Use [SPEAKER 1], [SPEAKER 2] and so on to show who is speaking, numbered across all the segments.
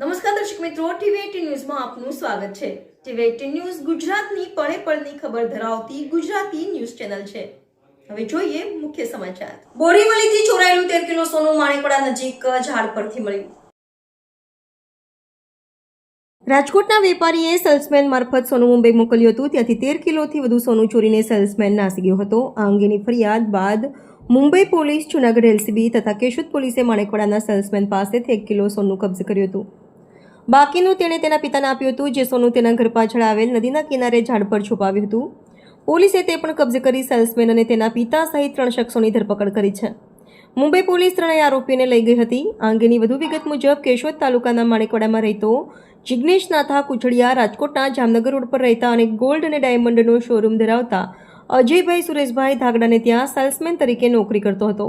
[SPEAKER 1] નમસ્કાર દર્શક મિત્રો ટીવી ન્યૂઝમાં આપનું સ્વાગત છે. ટીવી એટીન ન્યૂઝ ગુજરાતની પળે પળની ખબર ધરાવતી ગુજરાતી ન્યૂઝ ચેનલ છે. હવે જોઈએ મુખ્ય સમાચાર. બોરીવલીથી ચોરાયેલું તેર કિલો સોનું માણેકવાડા નજીક ઝાડ પરથી મળ્યું. રાજકોટના વેપારીએ સેલ્સમેન મારફત સોનું મુંબઈ મોકલ્યું હતું. ત્યાંથી તેર કિલોથી વધુ સોનું ચોરીને સેલ્સમેન નાસી ગયો હતો. આ અંગેની ફરિયાદ બાદ મુંબઈ પોલીસ, જૂનાગઢ એલસીબી તથા કેશોદ પોલીસે માણેકવાડાના સેલ્સમેન પાસેથી એક કિલો સોનું કબજે કર્યું હતું. બાકીનું તેણે તેના પિતાને આપ્યું હતું, જે સોનું તેના ઘર પાછળ આવેલ નદીના કિનારે ઝાડ પર છુપાવ્યું હતું. પોલીસે તે પણ કબજે કરી સેલ્સમેન અને તેના પિતા સહિત ત્રણ શખ્સોની ધરપકડ કરી છે. મુંબઈ પોલીસ ત્રણેય આરોપીઓને લઈ ગઈ હતી. આ અંગેની વધુ વિગત મુજબ કેશોદ તાલુકાના માણેકવાડામાં રહેતો જિગ્નેશ નાથા કુચડિયા રાજકોટના જામનગર રોડ પર રહેતા અને ગોલ્ડ અને ડાયમંડનો શોરૂમ ધરાવતા અજયભાઈ સુરેશભાઈ ધાગડાને ત્યાં સેલ્સમેન તરીકે નોકરી કરતો હતો.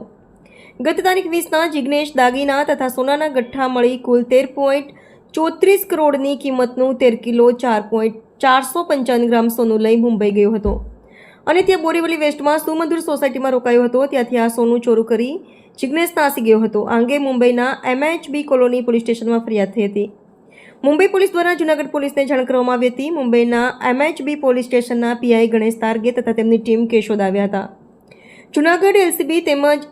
[SPEAKER 1] ગત તારીખ વીસના જિગ્નેશ દાગીના તથા સોનાના ગઠ્ઠા મળી કુલ તેર પોઈન્ટ ચોત્રીસ કરોડની કિંમતનું તેર કિલો ચાર પોઈન્ટ ચારસો પંચાવન ગ્રામ સોનું લઈ મુંબઈ ગયો હતો. અને ત્યાં બોરીવલી વેસ્ટમાં સુમધુર સોસાયટીમાં રોકાયો હતો. ત્યાંથી આ સોનું ચોરું કરી જિગ્નેશ નાસી ગયો હતો. આ અંગે મુંબઈના એમએચબી કોલોની પોલીસ સ્ટેશનમાં ફરિયાદ થઈ હતી. મુંબઈ પોલીસ દ્વારા જૂનાગઢ પોલીસને જાણ કરવામાં આવી હતી. મુંબઈના એમએચબી પોલીસ સ્ટેશનના પીઆઈ ગણેશ તારગે તથા તેમની ટીમ કેશોદ આવ્યા હતા. જૂનાગઢ, એલસીબી તેમજ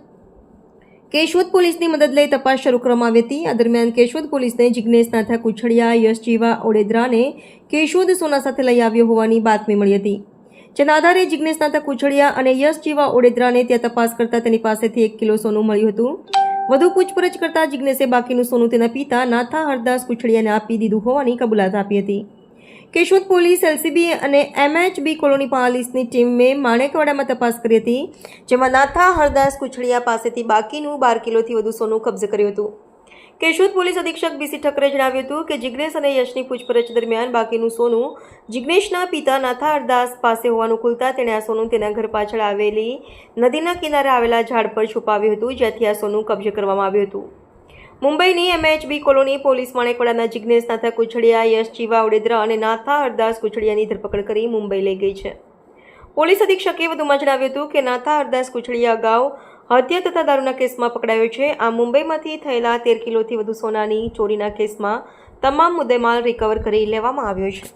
[SPEAKER 1] કેશોદ પોલીસની મદદ લઈ તપાસ શરૂ કરવામાં આવી હતી. આ દરમિયાન કેશોદ પોલીસને જિજ્ઞેશ નાથા કુછડિયા યશ જીવા, ઓડેદરાને કેશોદ સોના સાથે લઈ આવ્યો હોવાની બાતમી મળી હતી. જેના આધારે જિજ્ઞેશ નાથા કુછડિયા અને યશ જીવા, ઓડેદરાને ત્યાં તપાસ કરતા તેની પાસેથી એક કિલો સોનું મળ્યું હતું. વધુ પૂછપરછ કરતા જિજ્ઞેશે બાકીનું સોનું તેના પિતા નાથા હરદાસ કુછડિયાને આપી દીધું હોવાની કબૂલાત આપી હતી. કેશોદ પોલીસ, એલસીબી અને એમએચબી કોલોની પોલીસની ટીમે માણેકવાડામાં તપાસ કરી હતી, જેમાં નાથા હરદાસ કુછડિયા પાસેથી બાકીનું બાર કિલોથી વધુ સોનું કબજે કર્યું હતું. કેશોદ પોલીસ અધિક્ષક બીસી ઠકરે જણાવ્યું હતું કે જિગ્નેશ અને યશની પૂછપરછ દરમિયાન બાકીનું સોનું જિગ્નેશના પિતા નાથા હરદાસ પાસે હોવાનું ખુલતા તેણે આ સોનું તેના ઘર પાછળ આવેલી નદીના કિનારે આવેલા ઝાડ પર છુપાવ્યું હતું જ્યાંથી આ સોનું કબજે કરવામાં આવ્યું હતું. મુંબઈની MHB colony police Manekwada Jignesh Natha Kuchhadiya, Yash Jiva Odedara અને નાથા હરદાસ કુછડિયાની ધરપકડ કરી મુંબઈ લઈ ગઈ છે. પોલીસ અધિક્ષકે વધુમાં જણાવ્યું હતું કે નાથા હરદાસ કુછડિયા અગાઉ હત્યા તથા દારૂના કેસમાં પકડાયો છે. આ મુંબઈમાંથી થયેલા તેર કિલોથી વધુ સોનાની ચોરીના કેસમાં તમામ મુદ્દેમાલ રિકવર કરી લેવામાં આવ્યો છે.